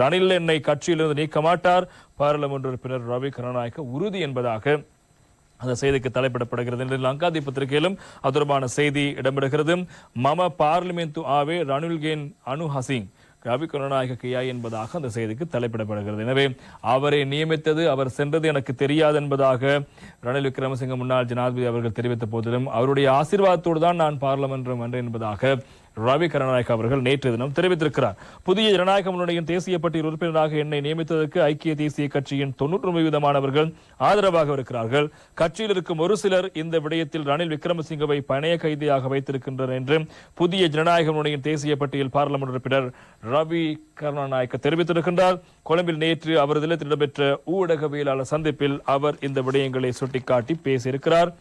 ரணில் என்னை கட்சியிலிருந்து நீக்க மாட்டார். பாராளுமன்ற உறுப்பினர் ரவி கருணாநாயக்க உறுதி என்பதாக அந்த செய்திக்கு தலைப்பிடப்படுகிறது. என்று லங்காதி பத்திரிகையிலும் அது தொடர்பான செய்தி இடம்பெறுகிறது. மம பார்லிமெண்ட் ஆவே ரணில்கேன் அனு ஹசிங் ரவி கருணாநாயக கியா என்பதாக அந்த செய்திக்கு தலைப்பிடப்படுகிறது. எனவே அவரை நியமித்தது அவர் சென்றது எனக்கு தெரியாது என்பதாக ரணில் விக்ரமசிங்க முன்னாள் ஜனாதிபதி அவர்கள் தெரிவித்த போதிலும் அவருடைய ஆசீர்வாதத்தோடு தான் நான் பாராளுமன்றம் வந்தேன் என்பதாக ரவி கருணாநாயக் அவர்கள் நேற்று தினம் தெரிவித்திருக்கிறார். புதிய ஜனநாயக முன்னணியின் தேசிய பட்டியல் உறுப்பினராக என்னை நியமித்ததற்கு ஐக்கிய தேசிய கட்சியின் தொன்னூற்றி விதமானவர்கள் ஆதரவாக இருக்கிறார்கள். கட்சியில் இருக்கும் ஒரு சிலர் இந்த விடயத்தில் ரணில் விக்ரமசிங்கவை பணைய கைதியாக வைத்திருக்கின்றனர் என்று புதிய ஜனநாயக முன்னணியின் தேசிய பட்டியல் பாராளுமன்ற உறுப்பினர் ரவி கருணாநாயக்க தெரிவித்திருக்கின்றார். கொழும்பில் நேற்று அவரது இல்லத்தில் இடம்பெற்ற ஊடகவியலாளர் சந்திப்பில் அவர் இந்த விடயங்களை சுட்டிக்காட்டி பேசியிருக்கிறார்.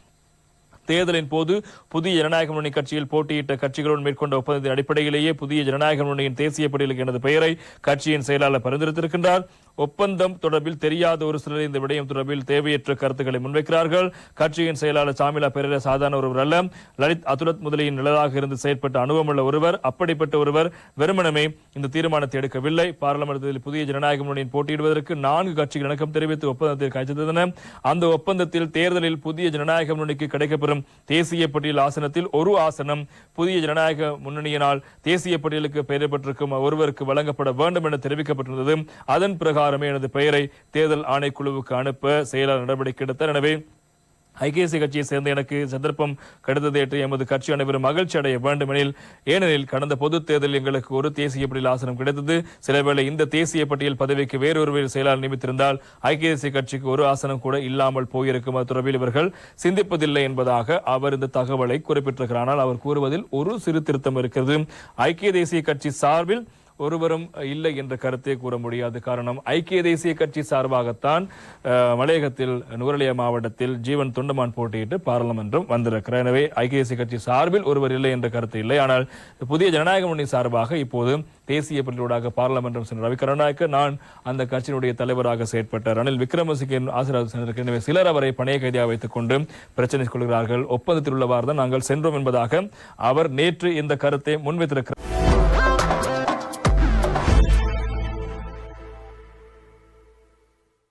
தேர்தலின் போது புதிய ஜனநாயக முன்னணி கட்சியில் போட்டியிட்ட கட்சிகளுடன் மேற்கொண்ட ஒப்பந்தத்தின் அடிப்படையிலேயே புதிய ஜனநாயக முன்னணியின் தேசிய பட்டியலுக்கு எனது பெயரை கட்சியின் செயலாளர் பரிந்துரைத்திருக்கின்றார். ஒப்பந்தம் தொடர்பில் தெரியாத ஒரு சிலர் இந்த விடயம் தொடர்பில் தேவையற்ற கருத்துக்களை முன்வைக்கிறார்கள். கட்சியின் செயலாளர் சாமிலா பெரேரா சாதாரண ஒருவர் அல்ல. லலித் அதுலத் முதலியின் நிழலாக இருந்து செயற்பட்ட அனுபவமுள்ள ஒருவர். அப்படிப்பட்ட ஒருவர் வெறுமனமே இந்த தீர்மானத்தை எடுக்கவில்லை. பாராளுமன்றத்தில் புதிய ஜனநாயக முன்னணியின் போட்டியிடுவதற்கு நான்கு கட்சிகள் இணக்கம் தெரிவித்து ஒப்பந்தத்தில் கைச்செழுத்தின அந்த ஒப்பந்தத்தில் தேர்தலில் புதிய ஜனநாயக முன்னணிக்கு கிடைக்கப்பெறும் தேசிய பட்டியல் ஆசனத்தில் ஒரு ஆசனம் புதிய ஜனநாயக முன்னணியினால் தேசிய பட்டியலுக்கு பெயரப்பட்டிருக்கும் ஒருவருக்கு வழங்கப்பட வேண்டும் என தெரிவிக்கப்பட்டிருந்தது. அதன் பிரகாரம் எனது பெயரை தேர்தல் ஆணைக்குழுவுக்கு அனுப்ப செயலாளர் நடவடிக்கை எடுத்தார். எனவே ஐக்கிய கட்சியை சேர்ந்த எனக்கு சந்தர்ப்பம் கிடைத்தது என்று எமது கட்சி அனைவரும் மகிழ்ச்சி அடைய வேண்டுமெனில் ஏனெனில் கடந்த பொது தேர்தலில் எங்களுக்கு ஒரு தேசிய பட்டியல் ஆசனம் கிடைத்தது. சிலவேளை இந்த தேசிய பட்டியல் பதவிக்கு வேறொரு செயலாளர் நியமித்திருந்தால் ஐக்கிய தேசிய கட்சிக்கு ஒரு ஆசனம் கூட இல்லாமல் போயிருக்கும் அது தொடர்பில் இவர்கள் சிந்திப்பதில்லை என்பதாக அவர் இந்த தகவலை குறிப்பிட்டிருக்கிறார். ஆனால் அவர் கூறுவதில் ஒரு சிறு திருத்தம் இருக்கிறது. ஐக்கிய தேசிய கட்சி சார்பில் ஒருவரும் இல்லை என்ற கருத்தை கூற முடியாது. காரணம் ஐக்கிய தேசிய கட்சி சார்பாகத்தான் மலையகத்தில் நுவரலியா மாவட்டத்தில் ஜீவன் தொண்டமான் போட்டியிட்டு பாராளுமன்றம் வந்திருக்கிறார் எனவே ஐக்கிய தேசிய கட்சி சார்பில் ஒருவர் இல்லை என்ற கருத்து இல்லை. ஆனால் புதிய ஜனநாயக முன்னணி சார்பாக இப்போது தேசிய பள்ளியூடாக பாராளுமன்றம் சென்ற ரவி கருணாநாயக்க நான் அந்த கட்சியினுடைய தலைவராக செயற்பட்ட ரணில் விக்ரமசிங்கின் ஆசீர்வாதம் சென்றிருக்கிறேன் எனவே சிலர் அவரை பணைய கைதியாக வைத்துக் கொண்டு பிரச்சனை கொள்கிறார்கள். ஒப்பந்தத்தில் உள்ளவாறு தான் நாங்கள் சென்றோம் என்பதாக அவர் நேற்று இந்த கருத்தை முன்வைத்திருக்கிறார்.